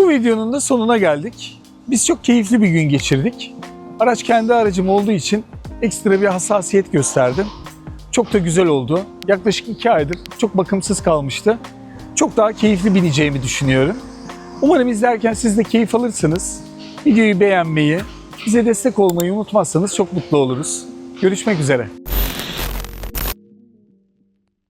Bu videonun da sonuna geldik. Biz çok keyifli bir gün geçirdik. Araç kendi aracım olduğu için ekstra bir hassasiyet gösterdim. Çok da güzel oldu. Yaklaşık iki aydır çok bakımsız kalmıştı. Çok daha keyifli bineceğimi düşünüyorum. Umarım izlerken siz de keyif alırsınız. Videoyu beğenmeyi, bize destek olmayı unutmazsanız çok mutlu oluruz. Görüşmek üzere.